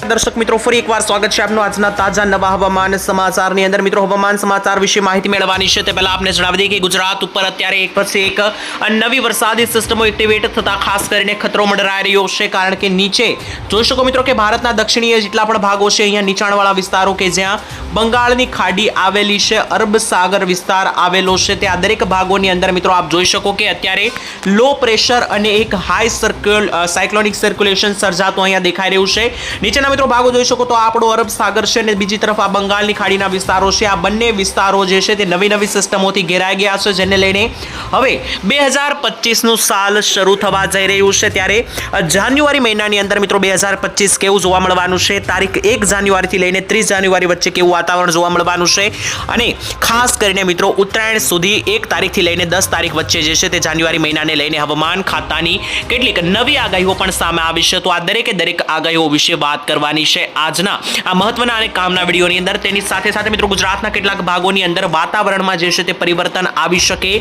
દર્શક મિત્રો, ફરી એકવાર સ્વાગત છે આપનું આજના તાજા નવા હવામાન સમાચારની અંદર. મિત્રો, હવામાન સમાચાર વિશે માહિતી મેળવવાની છે તે પહેલા આપને જણાવી દઈએ કે ગુજરાત ઉપર અત્યારે એક પછી એક નવી વરસાદી સિસ્ટમો એક્ટિવેટ થતા ખાસ કરીને ખતરો મંડરાઈ રહ્યો છે, કારણ કે નીચે જોઈ શકો મિત્રો કે ભારતના દક્ષિણીય જેટલા પણ ભાગો છે, અહીંયા નીચાણવાળા વિસ્તારો કે જ્યાં બંગાળની ખાડી આવેલી છે, અરબ સાગર વિસ્તાર આવેલો છે તે આ દરેક ભાગોની અંદર મિત્રો આપ જોઈ શકો કે અત્યારે લો પ્રેશર અને એક હાઈ સર્ક્યુલ સાયક્લોનિક સર્ક્યુલેશન સર્જાતું અહીંયા દેખાઈ રહ્યું છે. નીચેના મિત્રો ભાગો જોઈ શકો તો આપણો અરબ સાગર છે અને બીજી તરફ આ બંગાળની ખાડીના વિસ્તારો છે. આ બંને વિસ્તારો જે છે તે નવી નવી સિસ્ટમોથી ઘેરાઈ ગયા છે જેને લઈને હવે બે હજાર પચીસનું સાલ શરૂ થવા જઈ રહ્યું છે. ત્યારે જાન્યુઆરી મહિનાની અંદર મિત્રો બે હજાર પચીસ કેવું જોવા મળવાનું છે? તારીખ એક જાન્યુઆરીથી લઈને ત્રીસ જાન્યુઆરી વચ્ચે કેવું વાતાવરણ જોવા મળવાનું છે? અને ખાસ કરીને મિત્રો ઉત્તરાયણ સુધી એક તારીખથી લઈને દસ તારીખ વચ્ચે જે છે તે જાન્યુઆરી મહિનાને લઈને હવામાન ખાતાની કેટલીક નવી આગાહીઓ પણ સામે આવી છે. તો આ દરેકે દરેક આગાહીઓ વિશે વાત કરવાની છે આજના આ મહત્વના અને કામના વિડીયોની અંદર. તેની સાથે સાથે મિત્રો ગુજરાતના કેટલાક ભાગોની અંદર વાતાવરણમાં જે છે તે પરિવર્તન આવી શકે.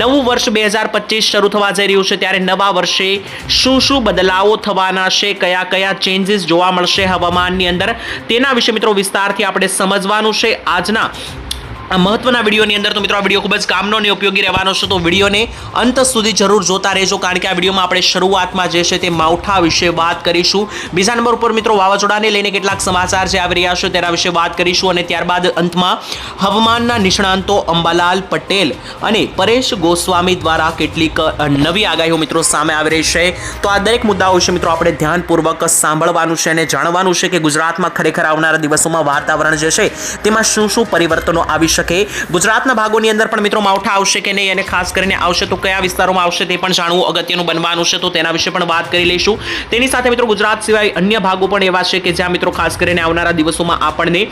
નવું વર્ષ બે હજાર પચીસ શરૂ થવા જઈ રહ્યું છે ત્યારે નવા વર્ષે શું શું બદલાવો થવાના છે, કયા કયા ચેન્જીસ જોવા મળશે હવામાનની અંદર. તેના વિશે મિત્રો વિસ્તારથી આપણે સમજવાનું છે. આજના આ મહત્વના વિડીયોની અંદર તો મિત્રો આ વીડિયો ખૂબ જ કામનો અને ઉપયોગી રહેવાનો છે. તો વિડીયોને અંત સુધી જરૂર જોતા રહેજો, કારણ કે આ વિડીયોમાં આપણે શરૂઆતમાં જે છે તે માવઠા વિશે વાત કરીશું. બીજા નંબર ઉપર મિત્રો વાવાઝોડાને લઈને કેટલાક સમાચાર જે આવી રહ્યા છે તેના વિશે વાત કરીશું અને ત્યારબાદ અંતમાં હવામાનના નિષ્ણાંતો અંબાલાલ પટેલ અને પરેશ ગોસ્વામી દ્વારા કેટલીક નવી આગાહીઓ મિત્રો સામે આવી રહી છે. તો આ દરેક મુદ્દાઓ વિશે મિત્રો આપણે ધ્યાનપૂર્વક સાંભળવાનું છે અને જાણવાનું છે કે ગુજરાતમાં ખરેખર આવનારા દિવસોમાં વાતાવરણ જે છે તેમાં શું શું પરિવર્તનો આવી શકે ગુજરાતના ભાગોની અંદર પણ મિત્રો માવઠા આવશે કે નહીં અને ખાસ કરીને આવશે તો કયા વિસ્તારોમાં આવશે તે પણ જાણવું અગત્યનું બનવાનું છે તો તેના વિશે પણ વાત કરી લઈશું. તેની સાથે મિત્રો ગુજરાત સિવાય અન્ય ભાગો પણ એવા છે કે જ્યાં મિત્રો ખાસ કરીને આવનારા દિવસોમાં આપણને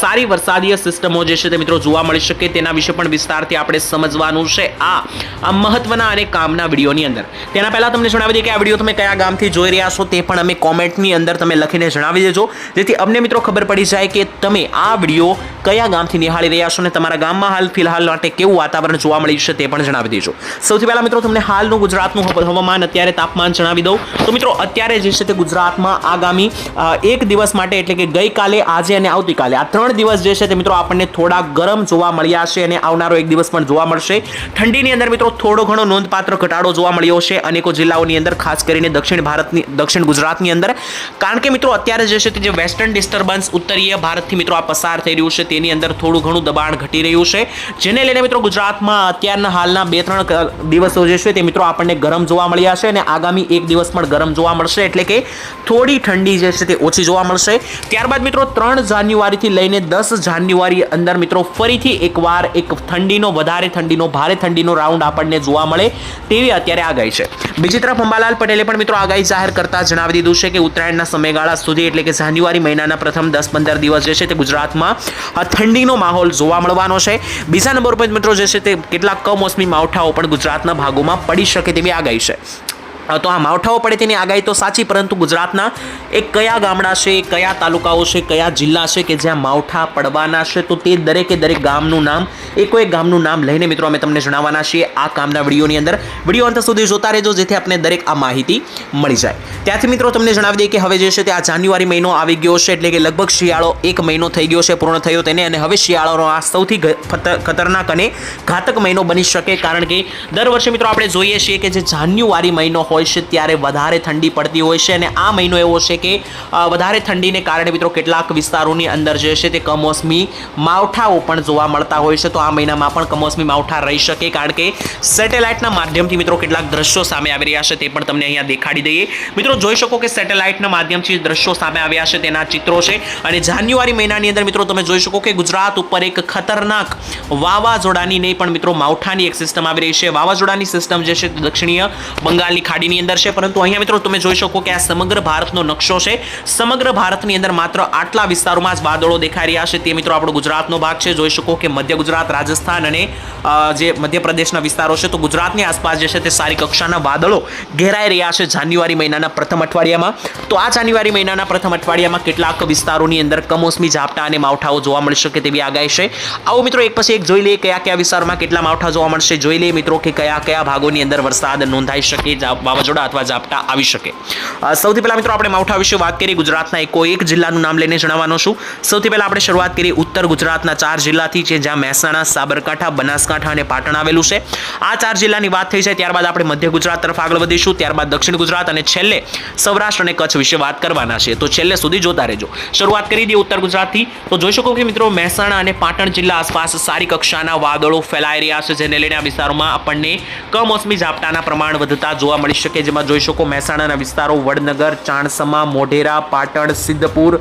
સારી વરસાદીય સિસ્ટમો જે છે તે મિત્રો જોવા મળી શકે તેના વિશે પણ વિસ્તારથી આપણે સમજવાનું છે આ મહત્વના અને કામના વિડીયોની અંદર. તેના પહેલા તમને જણાવી દઈએ કે આ વીડિયો તમે કયા ગામથી જોઈ રહ્યા છો તે પણ અમે કોમેન્ટની અંદર તમે લખીને જણાવી દેજો. જેથી અમને મિત્રો ખબર પડી જાય કે તમે આ વીડિયો કયા ગામથી નિહાળી રહ્યા છો અને તમારા ગામમાં હાલ ફિલહાલ માટે કેવું વાતાવરણ જોવા મળ્યું છે તે પણ જણાવી દેજો. સૌથી પહેલાં મિત્રો તમને હાલનું ગુજરાતનું હવ- હવામાન અત્યારે તાપમાન જણાવી દઉં. તો મિત્રો અત્યારે જે છે તે ગુજરાતમાં આગામી એક દિવસ માટે એટલે કે ગઈકાલે, આજે અને આવતીકાલે, આ ત્રણ દિવસ જે છે તે મિત્રો આપણને થોડા ગરમ જોવા મળ્યા છે અને આવનારો એક દિવસ પણ જોવા મળશે. ઠંડીની અંદર મિત્રો થોડો ઘણો નોંધપાત્ર ઘટાડો જોવા મળ્યો છે અનેકો જિલ્લાઓની અંદર, ખાસ કરીને દક્ષિણ ભારતની, દક્ષિણ ગુજરાતની અંદર. કારણ કે મિત્રો અત્યારે જે છે તે જે વેસ્ટર્ન ડિસ્ટર્બન્સ ઉત્તરીય ભારતથી મિત્રો આ પસાર થઈ રહ્યું છે તેની અંદર થોડું ઘણું દબાણ ઘટી રહ્યું છે. જેને લઈને મિત્રો ગુજરાતમાં અત્યારના હાલના બે, ત્રણ દિવસો જે છે તે મિત્રો આપણને ગરમ જોવા મળ્યા છે અને આગામી એક દિવસ પણ ગરમ જોવા મળશે. એટલે કે થોડી ઠંડી જે છે તે ઓછી જોવા મળશે. ત્યારબાદ મિત્રો ત્રણ જાન્યુઆરીથી લઈને દસ જાન્યુઆરી અંદર મિત્રો ફરીથી એકવાર એક ઠંડીનો, વધારે ઠંડીનો, ભારે ઠંડીનો રાઉન્ડ આપણને જોવા મળે તેવી અત્યારે આગાહી છે. બીજી તરફ અંબાલાલ પટેલે પણ મિત્રો આગાહી જાહેર કરતા જણાવી દીધું છે કે ઉત્તરાયણના સમયગાળા સુધી એટલે કે જાન્યુઆરી મહિનાના પ્રથમ દસ પંદર દિવસ જે છે તે ગુજરાતમાં ઠંડીનો માહોલ જોવા મળવાનો છે. બીજા નંબર પર મિત્રો જે છે તે કેટલાક કમોસમી માવઠાઓ પણ ગુજરાતના ભાગોમાં પડી શકે તેવી આગાહી છે. તો આ માવઠાઓ પડે તેની આગાહી તો સાચી, પરંતુ ગુજરાતના એ કયા ગામડા છે, કયા તાલુકાઓ છે, કયા જિલ્લા છે કે જ્યાં માવઠા પડવાના છે, તો તે દરેકે દરેક ગામનું નામ, એકો એક ગામનું નામ લઈને મિત્રો અમે તમને જણાવવાના છીએ આ કામના વિડીયોની અંદર. વીડિયો અંત સુધી જોતા રહેજો, જેથી આપણે દરેક આ માહિતી મળી જાય. ત્યાંથી મિત્રો તમને જણાવી દઈએ કે હવે જે છે તે આ જાન્યુઆરી મહિનો આવી ગયો છે, એટલે કે લગભગ શિયાળો એક મહિનો થઈ ગયો છે, પૂર્ણ થયો તેને, અને હવે શિયાળાનો આ સૌથી ખતરનાક અને ઘાતક મહિનો બની શકે, કારણ કે દર વર્ષે મિત્રો આપણે જોઈએ છીએ કે જે જાન્યુઆરી મહિનો હોય છે ત્યારે વધારે ઠંડી પડતી હોય છે અને આ મહિનો એવો છે કે વધારે ઠંડીને કારણે મિત્રો કેટલાક વિસ્તારોની અંદર જે છે તે કમોસમી માવઠાઓ પણ જોવા મળતા હોય છે. તો આ મહિનામાં પણ કમોસમી માવઠા રહી શકે કારણ કે સેટેલાઇટના માધ્યમથી મિત્રો કેટલાક દ્રશ્યો સામે આવી રહ્યા છે તે પણ તમને અહીંયા દેખાડી દઈએ. મિત્રો જોઈ શકો કે સેટેલાઇટના માધ્યમથી દ્રશ્યો સામે આવ્યા છે તેના ચિત્રો છે. અને જાન્યુઆરી મહિનાની અંદર મિત્રો તમે જોઈ શકો કે ગુજરાત ઉપર એક ખતરનાક વાવાઝોડાની નહીં પણ મિત્રો માવઠાની એક સિસ્ટમ આવી રહી છે. વાવાઝોડાની સિસ્ટમ જે છે દક્ષિણીય બંગાળની ખાડીની અંદર છે, પરંતુ અહીંયા મિત્રો તમે જોઈ શકો કે આ સમગ્ર ભારતનો નકશો છે. સમગ્ર ભારતની અંદર માત્ર આટલા વિસ્તારોમાં જ વાદળો દેખાઈ રહ્યા છે. તે મિત્રો આપણો ગુજરાતનો ભાગ છે. જોઈ શકો કે મધ્ય ગુજરાત, રાજસ્થાન અને જે મધ્યપ્રદેશના વિસ્તારો છે, તો ગુજરાતની આસપાસ જે છે તે સારી કક્ષાના વાદળો ઘેરાઈ રહ્યા છે જાન્યુઆરી મહિનાના પ્રથમ અઠવાડિયામાં. તો આ જાન્યુઆરી મહિનાના પ્રથમ અઠવાડિયામાં કેટલાક વિસ્તારોની અંદર કમોસમી ઝાપટા અને માવઠાઓ જોવા મળી શકે તેવી આગાહી છે. આવો મિત્રો એક પછી એક જોઈ લઈએ કયા કયા વિસ્તારોમાં કેટલા માવઠા જોવા મળશે. જોઈ લઈએ મિત્રો કે કયા કયા ભાગોની અંદર વરસાદ નોંધાઈ શકે વાવાઝોડા અથવા ઝાપટા આવી શકે. સૌથી પહેલા મિત્રો આપણે માવઠા વિશે વાત કરીએ. ગુજરાતના એકો એક જિલ્લાનું નામ લઈને જણાવવાનો છું. સૌથી પહેલા આપણે શરૂઆત કરીએ ઉત્તર ગુજરાતના ચાર જિલ્લાથી છે, જ્યાં મહેસાણા, સાબરકાંઠા, બનાસકાંઠા અને પાટણ આવેલું છે. આ ચાર જિલ્લાની વાત થઈ છે ત્યારબાદ આપણે મધ્ય ગુજરાત તરફ આગળ વધીશું. ત્યારબાદ દક્ષિણ ગુજરાત અને છેલ્લે સૌરાષ્ટ્ર અને કચ્છ વિશે વાત કરવાના છે. તો છેલ્લે સુધી જોતા રહેજો. શરૂઆત કરી દઈએ ઉત્તર ગુજરાતથી. તો જોઈ શકો કે મિત્રો મહેસાણા અને પાટણ જિલ્લા આસપાસ સારી કક્ષાના વાદળો ફેલાઈ રહ્યા છે, જેને લઈને આ વિસ્તારોમાં આપણને કમોસમી ઝાપટાના પ્રમાણ વધતા જોવા મળી શકે, જેમાં જોઈ શકો મહેસાણાના વિસ્તારો, વડનગર, ચાણસમા, મોઢેરા, પાટણ, સિદ્ધપુર,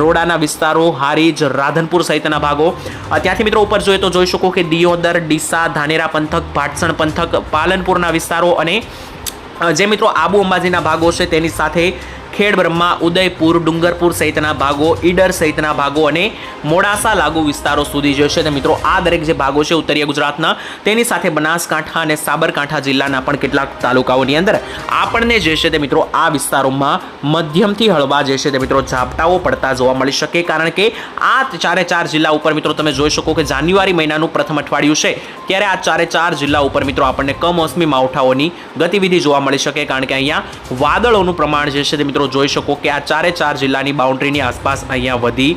રોડાના વિસ્તારો, હારીજ, રાધનપુર સહિતના ભાગો. ત્યાંથી મિત્રો ઉપર જોઈએ તો જોઈ શકો કે દિયોદર, ડીસા, ધાનેરા પંથક, ભાટસણ પંથક, પાલનપુરના વિસ્તારો અને જે મિત્રો આબુ અંબાજીના ભાગો છે તેની સાથે ખેડ બ્રહ્મા, ઉદયપુર, ડુંગરપુર સહિતના ભાગો, ઈડર સહિતના ભાગો અને મોડાસા લાગુ વિસ્તારો સુધી જશે તો મિત્રો, આ દરેક જે ભાગો છે ઉત્તરીય ગુજરાતના, તેની સાથે બનાસકાંઠા અને સાબરકાંઠા જિલ્લાના પણ કેટલાક તાલુકાઓની અંદર આપણને જે છે તે મિત્રો, આ વિસ્તારોમાં મધ્યમથી હળવા જે છે તે મિત્રો, ઝાપટાઓ પડતા જોવા મળી શકે. કારણ કે આ ચારે ચાર જિલ્લા ઉપર મિત્રો, તમે જોઈ શકો કે જાન્યુઆરી મહિનાનું પ્રથમ અઠવાડિયું છે. ત્યારે આ ચારે ચાર જિલ્લા ઉપર મિત્રો, આપણને કમોસમી માવઠાઓની ગતિવિધિ જોવા મળી શકે. કારણ કે અહીંયા વાદળોનું પ્રમાણ જે છે તે મિત્રો જોઈ શકો કે આ ચારે ચાર જિલ્લાની બાઉન્ડ્રીની આસપાસ અહીંયા વધી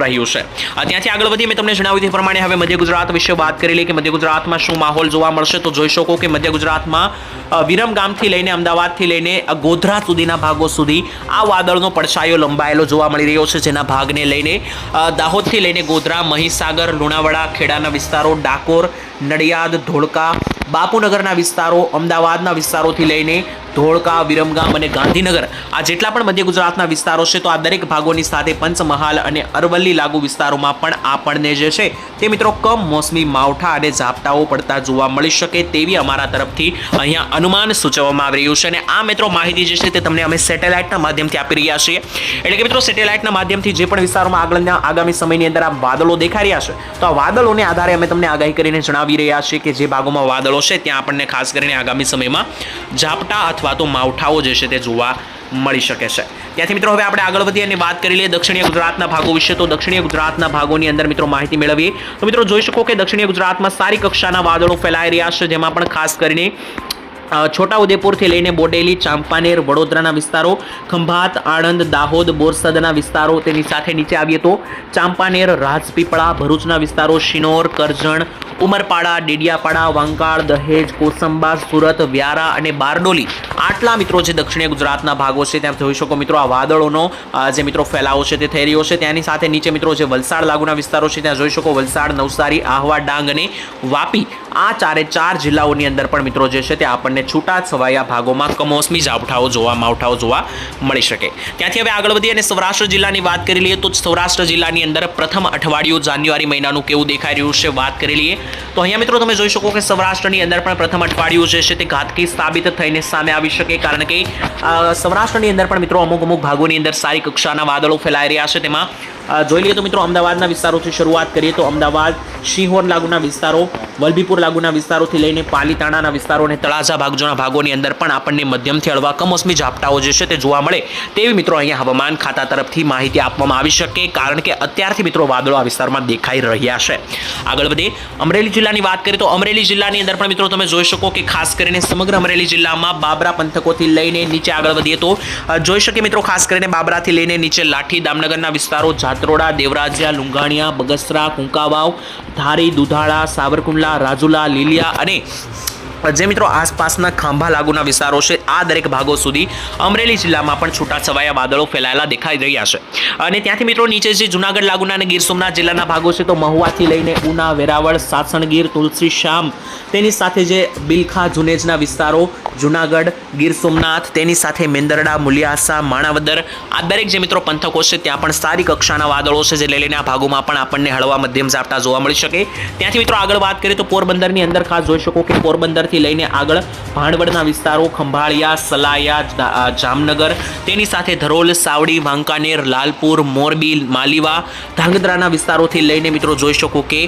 રહ્યું છે. ત્યાંથી આગળ વધી મેં તમને જણાવ્યું તે પ્રમાણે હવે મધ્ય ગુજરાત વિશે વાત કરી લઈએ કે મધ્ય ગુજરાતમાં શું માહોલ જોવા મળશે. તો જોઈ શકો કે મધ્ય ગુજરાતમાં વિરમગામથી વિરમ લઈને, અમદાવાદથી લઈને ગોધરા સુધીના ભાગો સુધી આ વાદળનો પડછાયો લંબાયેલો જોવા મળી રહ્યો છે, જેના ભાગને લઈને દાહોદથી લઈને ગોધરા, મહીસાગર, લુણાવાડા, ખેડાના વિસ્તારો, ડાકોર, નડિયાદ, ધોળકા, બાપુનગરના વિસ્તારો, અમદાવાદના વિસ્તારોથી લઈને ધોળકા, વિરમગામ અને ગાંધીનગર આ જેટલા પણ મધ્ય ગુજરાતના વિસ્તારો છે, તો આ દરેક ભાગોની સાથે પંચમહાલ અને અરવલ્લી લાગુ વિસ્તારોમાં પણ આપણને જે છે, તે મિત્રો કમ મોસમી માવઠા અને ઝાપટાઓ પડતા જોવા મળી શકે તેવી અમારા તરફથી અહીંયા અનુમાન સૂચવવામાં આવી રહ્યું છે. અને આ મિત્રો માહિતી જે છે, તે તમને અમે સેટેલાઇટના માધ્યમથી આપી રહ્યા છીએ. એટલે કે મિત્રો, સેટેલાઇટના માધ્યમથી જે પણ વિસ્તારોમાં આગળના આગામી સમયની અંદર આ વાદળો દેખાઈ રહ્યા છે, તો આ વાદળોને આધારે અમે તમને આગાહી કરીને જણાવી રહ્યા છીએ કે જે ભાગોમાં વાદળો છે, ત્યાં આપણને ખાસ કરીને આગામી સમયમાં ઝાપટા અથવા તો માવઠાઓ જે છે, તે જોવા મળી શકે છે. ત્યાંથી મિત્રો હવે આપણે આગળ વધીએ અને વાત કરી લઈએ દક્ષિણીય ગુજરાતના ભાગો વિશે. તો દક્ષિણીય ગુજરાતના ભાગોની અંદર મિત્રો માહિતી મેળવીએ. તો મિત્રો જોઈ શકો કે દક્ષિણીય ગુજરાતમાં સારી કક્ષાના વાદળો ફેલાઈ રહ્યા છે, જેમાં પણ ખાસ કરીને છોટાઉદેપુરથી લઈને બોડેલી, ચાંપાનેર, વડોદરાના વિસ્તારો, ખંભાત, આણંદ, દાહોદ, બોરસદના વિસ્તારો તેની સાથે નીચે આવીએ તો ચાંપાનેર, રાજપીપળા, ભરૂચના વિસ્તારો શિનોર, કરજણ, ઉમરપાડા, ડેડિયાપાડા, વાંકાળ, દહેજ, કોસંબા, સુરત, વ્યારા અને બારડોલી આટલા મિત્રો જે દક્ષિણીય ગુજરાતના ભાગો છે ત્યાં જોઈ શકો મિત્રો આ વાદળોનો જે મિત્રો ફેલાવો છે તે થઈ રહ્યો છે. ત્યાંની સાથે નીચે મિત્રો જે વલસાડ લાગુના વિસ્તારો છે ત્યાં જોઈ શકો વલસાડ, નવસારી, આહવા, ડાંગ અને વાપી આ ચારે ચાર જિલ્લાઓની અંદર પણ મિત્રો જે છે તે આપણને છૂટા છવાયા ભાગોમાં કમોસમી ઝાપટાઓ જોવા, માવઠાઓ જોવા મળી શકે. ત્યાંથી હવે આગળ વધી અને સૌરાષ્ટ્ર જિલ્લાની વાત કરી લઈએ તો સૌરાષ્ટ્ર જિલ્લાની અંદર પ્રથમ અઠવાડિયું જાન્યુઆરી મહિનાનું કેવું દેખાઈ રહ્યું છે વાત કરી લઈએ. તો અહીંયા મિત્રો તમે જોઈ શકો કે સૌરાષ્ટ્રની અંદર પણ પ્રથમ અઠવાડિયું જે છે તે ઘાતકી સાબિત થઈને સામે આવી શકે કારણ કે સૌરાષ્ટ્રની અંદર પણ મિત્રો અમુક અમુક ભાગોની અંદર સારી કક્ષાના વાદળો ફેલાઈ રહ્યા છે. તેમાં જોઈ લઈએ તો મિત્રો અમદાવાદના વિસ્તારોથી શરૂઆત કરીએ તો અમદાવાદ, શિહોર લાગુના વિસ્તારો, વલભીપુર લાગુના વિસ્તારોથી લઈને પાલીતાણાના વિસ્તારો અને તળાજા ભાગજોના ભાગોની અંદર પણ આપણને મધ્યમથી હળવા કમોસમી ઝાપટાઓ જે છે તે જોવા મળે તેવી મિત્રો અહીંયા હવામાન ખાતા તરફથી માહિતી આપવામાં આવી શકે કારણ કે અત્યારથી મિત્રો વાદળો આ વિસ્તારમાં દેખાઈ રહ્યા છે. આગળ વધીએ, અમરેલી જિલ્લાની વાત કરીએ તો અમરેલી જિલ્લાની અંદર પણ મિત્રો તમે જોઈ શકો કે ખાસ કરીને સમગ્ર અમરેલી જિલ્લામાં બાબરા પંથકોથી લઈને નીચે આગળ વધીએ તો જોઈ શકીએ મિત્રો ખાસ કરીને બાબરાથી લઈને નીચે લાઠી, દામનગરના વિસ્તારો જાત્રોડા દેવરાજિયા લુંઘાણિયા બગસરા કુંકાવાવ ધારી દુધાળા સાવરકુંડલા રાજુલા લીલિયા અને જે મિત્રો આસપાસના ખાંભા લાગુના વિસ્તારો છે, આ દરેક ભાગો સુધી અમરેલી જિલ્લામાં પણ છૂટાછવાયા વાદળો ફેલાયેલા દેખાઈ રહ્યા છે. અને ત્યાંથી મિત્રો નીચે જે જુનાગઢ લાગુના અને ગીર સોમનાથ જિલ્લાના ભાગો છે, તો મહુવાથી લઈને ઉના, વેરાવળ સાસણગીર તુલસી, શ્યામ, તેની સાથે જે બિલખા, જુનેજના વિસ્તારો, જુનાગઢ, ગીર સોમનાથ, તેની સાથે મેંદરડા, મુલિયાસા, માણાવદર, આ દરેક જે મિત્રો પંથકો છે, ત્યાં પણ સારી કક્ષાના વાદળો છે, જે લઈ લઈને આ ભાગોમાં પણ આપણને હળવા મધ્યમ ઝાપટા જોવા મળી શકે. ત્યાંથી મિત્રો આગળ વાત કરીએ તો પોરબંદરની અંદર ખાસ જોઈ શકો કે પોરબંદરથી લઈને આગળ ભાણવડના વિસ્તારો, ખંભાળિયા, સલાયા જામનગર. તેની સાથે ધરોલ, સાવડી, વાંકાનેર, લાલપુર, મોરબી, માલીવા, ધાંગધ્રાના વિસ્તારોથી લઈને મિત્રો જોઈ શકો કે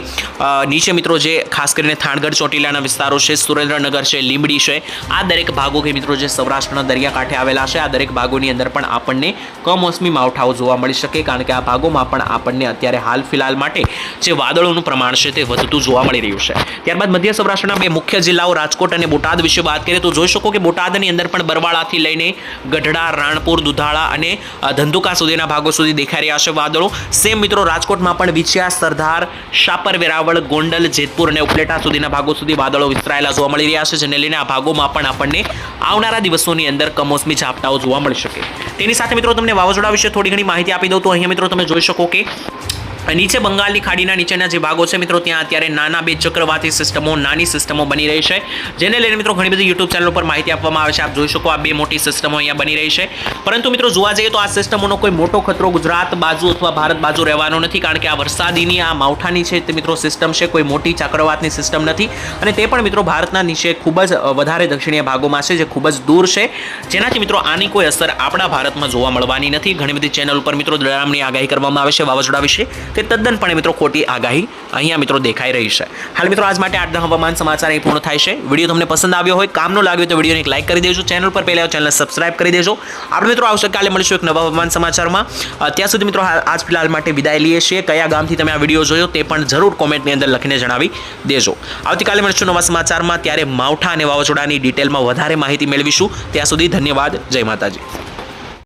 નીચે મિત્રો જે ખાસ કરીને થાણગઢ, ચોટીલાના વિસ્તારો છે, સુરેન્દ્રનગર છે, લીંબડી છે, આ દરેક ભાગો કે મિત્રો જે સૌરાષ્ટ્રના દરિયાકાંઠે આવેલા છે, આ દરેક ભાગોની અંદર પણ આપણને કમોસમી માવઠાઓ જોવા મળી શકે કારણ કે આ ભાગોમાં પણ આપણને અત્યારે હાલ ફિલહાલ માટે જે વાદળોનું પ્રમાણ છે તે વધતું જોવા મળી રહ્યું છે. ત્યારબાદ મધ્ય સૌરાષ્ટ્રના બે મુખ્ય જિલ્લાઓ રાજકોટ અને બોટાદ વિશે વાત કરીએ તો જોઈ શકો કે બોટાદની અંદર પણ બરવાળાથી લઈને ગઢડા, રાણપુર, દુધાળા અને ધંધુકા સુધીના ભાગો સુધી દેખાઈ રહ્યા છે વાદળો. સેમ મિત્રો રાજકોટમાં પણ વિછિયા, સરદાર, શાપર, વેરાવળ, ગોંડલ, જેતપુર અને ઉપલેટા સુધીના ભાગો સુધી વાદળો વિસ્તરાયેલા જોવા મળી રહ્યા છે, જેને લઈને આ ભાગોમાં પણ આપણને આવનારા દિવસોની અંદર કમોસમી ઝાપટાઓ જોવા મળી શકે. તેની સાથે મિત્રો તમને વાવાઝોડા વિશે થોડી ઘણી માહિતી આપી દઉં તો અહીંયા મિત્રો તમે જોઈ શકો કે નીચે બંગાળની ખાડીના નીચેના જે ભાગો છે મિત્રો, ત્યાં અત્યારે નાના બે ચક્રવાતી સિસ્ટમો, નાની સિસ્ટમો બની રહી છે, જેને લઈને મિત્રો ઘણી બધી યુટ્યુબ ચેનલ પર માહિતી આપવામાં આવે છે. આપ જોઈ શકો આ બે મોટી સિસ્ટમો અહીંયા બની રહી છે. પરંતુ મિત્રો, જોવા જઈએ તો આ સિસ્ટમોનો કોઈ મોટો ખતરો ગુજરાત બાજુ અથવા ભારત બાજુ રહેવાનો નથી, કારણ કે આ વરસાદીની, આ માવઠાની છે તે મિત્રો સિસ્ટમ છે, કોઈ મોટી ચક્રવાતની સિસ્ટમ નથી. અને તે પણ મિત્રો ભારતના નીચે ખૂબ જ વધારે દક્ષિણીય ભાગોમાં છે, જે ખૂબ જ દૂર છે. જેનાથી મિત્રો આની કોઈ અસર આપણા ભારતમાં જોવા મળવાની નથી. ઘણી બધી ચેનલ ઉપર મિત્રો ડરામણી આગાહી કરવામાં આવે છે, વાવાઝોડા વિશે. તે તદ્દનપણે મિત્રો ખોટી આગાહી અહીંયા મિત્રો દેખાઈ રહી છે. હાલ મિત્રો આજ માટે આજના હવામાન સમાચાર અહીં પૂર્ણ થાય છે. વીડિયો તમને પસંદ આવ્યો હોય, કામનો લાગ્યો તો વિડીયોને એક લાઇક કરી દેજો. ચેનલ પર પહેલાં ચેનલ સબસ્ક્રાઇબ કરી દેજો. આપણે મિત્રો કાલે મળીશું એક નવા હવામાન સમાચારમાં. અત્યાર ત્યાં સુધી મિત્રો આજ ફિલહાલ માટે વિદાય લઈએ છીએ. કયા ગામથી તમે આ વીડિયો જોયો તે પણ જરૂર કોમેન્ટની અંદર લખીને જણાવી દેજો. આવતીકાલે મળીશું નવા સમાચારમાં. ત્યારે માવઠા અને વાવાઝોડાની ડિટેલમાં વધારે માહિતી મેળવીશું. ત્યાં સુધી ધન્યવાદ. જય માતાજી.